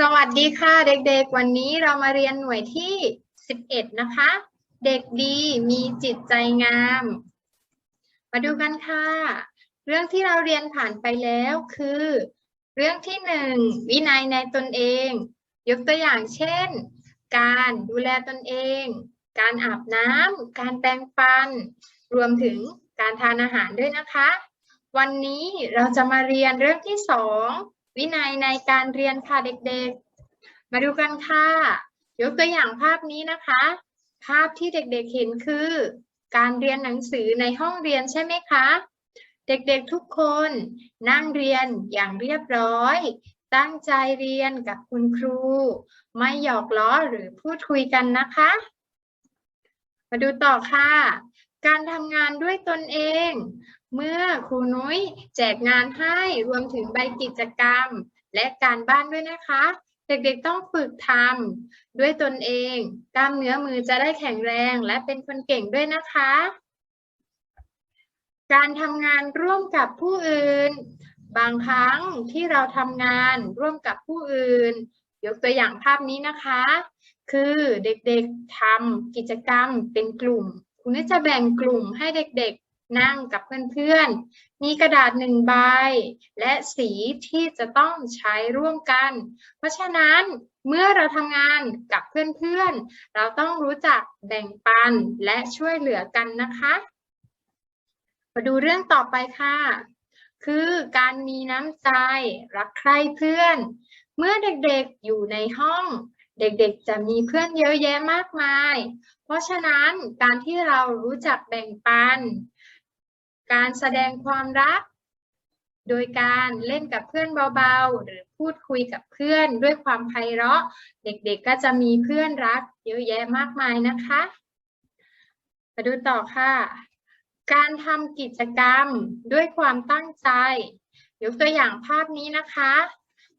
สวัสดีค่ะเด็กๆ วันนี้เรามาเรียนหน่วยที่ 11 นะคะ เด็กดีมีจิตใจงาม มาดูกันค่ะ เรื่องที่เราเรียนผ่านไปแล้วคือ เรื่องที่หนึ่งวินัยในตนเอง ยกตัวอย่างเช่น การดูแลตนเอง การอาบน้ำการแปรงฟัน รวมถึงการทานอาหารด้วยนะคะ วันนี้เราจะมาเรียนเรื่องที่สอง วินัยในการเรียนค่ะเด็กๆ มาดูกันค่ะ ยกตัวอย่างภาพนี้นะคะ ภาพที่เด็กๆเห็นคือ การเรียนหนังสือในห้องเรียนใช่ไหมคะ เด็กๆทุกคนนั่งเรียนอย่างเรียบร้อย ตั้งใจเรียนกับคุณครู ไม่หยอกล้อหรือพูดคุยกันนะคะ มาดูต่อค่ะ การทำงานด้วยตนเอง เมื่อครูนุ้ยแจกงานให้รวมถึงใบกิจกรรม และการบ้านด้วยนะคะ เด็กๆต้องฝึกทำด้วยตนเอง กล้ามเนื้อมือจะได้แข็งแรงและเป็นคนเก่งด้วยนะคะ การทำงานร่วมกับผู้อื่น บางครั้งที่เราทำงานร่วมกับผู้อื่น ยกตัวอย่างภาพนี้นะคะ คือเด็กๆทำกิจกรรมเป็นกลุ่ม คุณนุ้ยจะแบ่งกลุ่มให้เด็กๆ นั่งกับเพื่อนๆ มีกระดาษหนึ่งใบ และสีที่จะต้องใช้ร่วมกัน เพราะฉะนั้นเมื่อเราทำงานกับเพื่อนๆ เราต้องรู้จักแบ่งปันและช่วยเหลือกันนะคะ มาดูเรื่องต่อไปค่ะ คือการมีน้ำใจรักใคร่เพื่อน เมื่อเด็กๆอยู่ในห้อง เด็กๆ จะมีเพื่อนเยอะแยะมากมาย เพราะฉะนั้นการที่เรารู้จักแบ่งปัน การแสดงความรัก โดยการเล่นกับเพื่อนเบาๆ หรือพูดคุยกับเพื่อนด้วยความไพเราะ เด็กๆ ก็จะมีเพื่อนรักเยอะแยะมากมายนะคะ มาดูต่อค่ะ การทำกิจกรรมด้วยความตั้งใจ ยกตัวอย่างภาพนี้นะคะ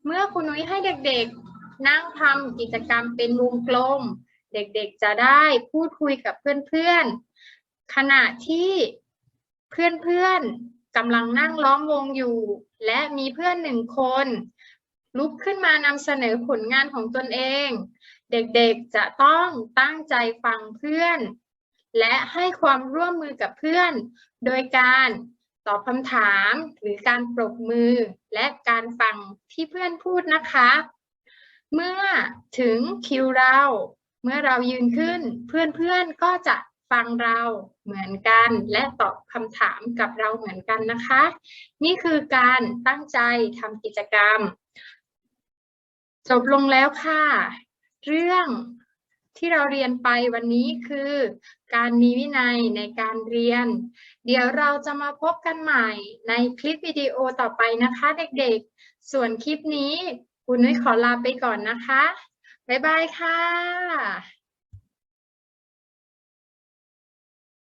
เมื่อคุณนุ้ยให้เด็กๆ นั่งทำกิจกรรมเป็นวงกลม เด็กๆจะได้พูดคุยกับเพื่อนๆ ขณะที่เพื่อนๆกำลังนั่งล้อมวงอยู่ และมีเพื่อนหนึ่งคน ลุกขึ้นมานำเสนอผลงานของตนเอง เด็กๆจะต้องตั้งใจฟังเพื่อน และให้ความร่วมมือกับเพื่อน โดยการตอบคำถามหรือการปรบมือและการฟังที่เพื่อนพูดนะคะ เมื่อถึงคิวเรา เมื่อเรายืนขึ้น เพื่อนๆก็จะฟังเราเหมือนกัน และตอบคำถามกับเราเหมือนกันนะคะ นี่คือการตั้งใจทำกิจกรรม จบลงแล้วค่ะ เรื่องที่เราเรียนไปวันนี้คือ การมีวินัยในการเรียน เดี๋ยวเราจะมาพบกันใหม่ในคลิปวิดีโอต่อไปนะคะเด็กๆ ส่วนคลิปนี้ คุณนุ้ยขอลาไปก่อนนะคะ บ๊ายบายค่ะ